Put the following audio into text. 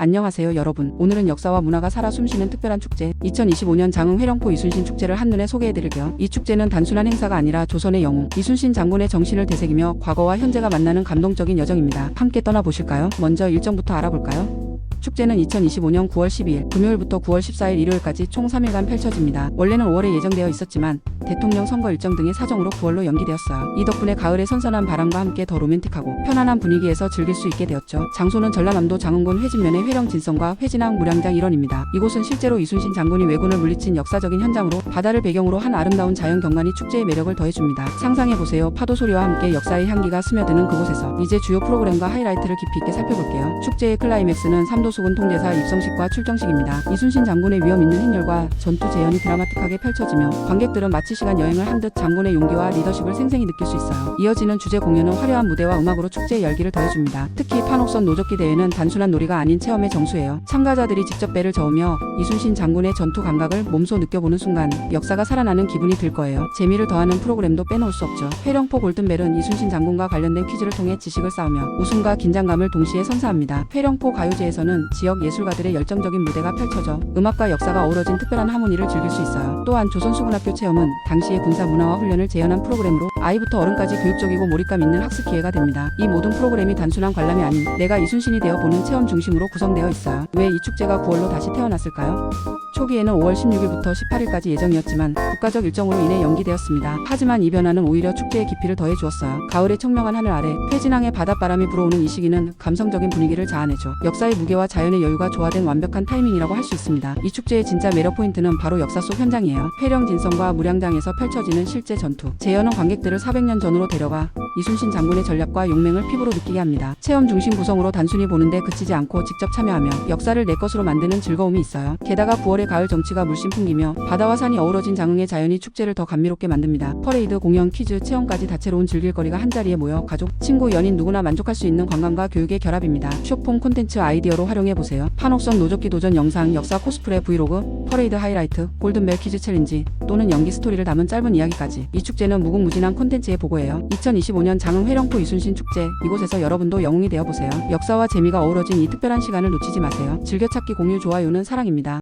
안녕하세요 여러분. 오늘은 역사와 문화가 살아 숨쉬는 특별한 축제 2025년 장흥 회령포 이순신 축제를 한눈에 소개해드릴게요. 이 축제는 단순한 행사가 아니라 조선의 영웅 이순신 장군의 정신을 되새기며 과거와 현재가 만나는 감동적인 여정입니다. 함께 떠나보실까요? 먼저 일정부터 알아볼까요? 축제는 2025년 9월 12일 금요일부터 9월 14일 일요일까지 총 3일간 펼쳐집니다. 원래는 5월에 예정되어 있었지만 대통령 선거 일정 등의 사정으로 9월로 연기되었어요. 이 덕분에 가을의 선선한 바람과 함께 더 로맨틱하고 편안한 분위기에서 즐길 수 있게 되었죠. 장소는 전라남도 장흥군 회진면의 회령 진성과 회진항 무량장 일원입니다. 이곳은 실제로 이순신 장군이 왜군을 물리친 역사적인 현장으로 바다를 배경으로 한 아름다운 자연 경관이 축제의 매력을 더해줍니다. 상상해보세요. 파도 소리와 함께 역사의 향기가 스며드는 그곳에서 이제 주요 프로그램과 하이라이트를 깊이 있게 살펴볼게요. 축제의 클라이맥스는 삼도 수군 통제사 입성식과 출정식입니다. 이순신 장군의 위험 있는 행렬과 전투 재현이 드라마틱하게 펼쳐지며 관객들은 마치 시간 여행을 한 듯 장군의 용기와 리더십을 생생히 느낄 수 있어요. 이어지는 주제 공연은 화려한 무대와 음악으로 축제의 열기를 더해줍니다. 특히 판옥선 노젓기 대회는 단순한 놀이가 아닌 체험의 정수예요. 참가자들이 직접 배를 저으며 이순신 장군의 전투 감각을 몸소 느껴보는 순간 역사가 살아나는 기분이 들 거예요. 재미를 더하는 프로그램도 빼놓을 수 없죠. 회령포 골든벨은 이순신 장군과 관련된 퀴즈를 통해 지식을 쌓으며 웃음과 긴장감을 동시에 선사합니다. 회령포 가요제에서는 지역 예술가들의 열정적인 무대가 펼쳐져 음악과 역사가 어우러진 특별한 하모니를 즐길 수 있어요. 또한 조선수군학교 체험은 당시의 군사 문화와 훈련을 재현한 프로그램으로 아이부터 어른까지 교육적이고 몰입감 있는 학습 기회가 됩니다. 이 모든 프로그램이 단순한 관람이 아닌 내가 이순신이 되어 보는 체험 중심으로 구성되어 있어요. 왜 이 축제가 9월로 다시 태어났을까요? 초기에는 5월 16일부터 18일까지 예정이었지만 국가적 일정으로 인해 연기되었습니다. 하지만 이 변화는 오히려 축제의 깊이를 더해 주었어요. 가을의 청명한 하늘 아래 회진항의 바닷바람이 불어오는 이 시기는 감성적인 분위기를 자아내죠. 역사의 무게와 자연의 여유가 조화된 완벽한 타이밍이라고 할 수 있습니다. 이 축제의 진짜 매력 포인트는 바로 역사 속 현장이에요. 회령 진성과 무량장에서 펼쳐지는 실제 전투. 재현은 관객들을 400년 전으로 데려가 이순신 장군의 전략과 용맹을 피부로 느끼게 합니다. 체험 중심 구성으로 단순히 보는데 그치지 않고 직접 참여하며 역사를 내 것으로 만드는 즐거움이 있어요. 게다가 9월의 가을 정치가 물씬 풍기며 바다와 산이 어우러진 장흥의 자연이 축제를 더 감미롭게 만듭니다. 퍼레이드, 공연, 퀴즈, 체험까지 다채로운 즐길거리가 한자리에 모여 가족, 친구, 연인 누구나 만족할 수 있는 관광과 교육의 결합입니다. 쇼폼 콘텐츠 아이디어로 활용해 보세요. 판옥선 노젓기 도전 영상, 역사 코스프레 브이로그, 퍼레이드 하이라이트, 골든벨 퀴즈 챌린지 또는 연기 스토리를 담은 짧은 이야기까지 이 축제는 무궁무진한 콘텐츠의 보고예요. 2025년 장흥 회령포 이순신 축제 이곳에서 여러분도 영웅이 되어 보세요. 역사와 재미가 어우러진 이 특별한 시간을 놓치지 마세요. 즐겨찾기 공유 좋아요는 사랑입니다.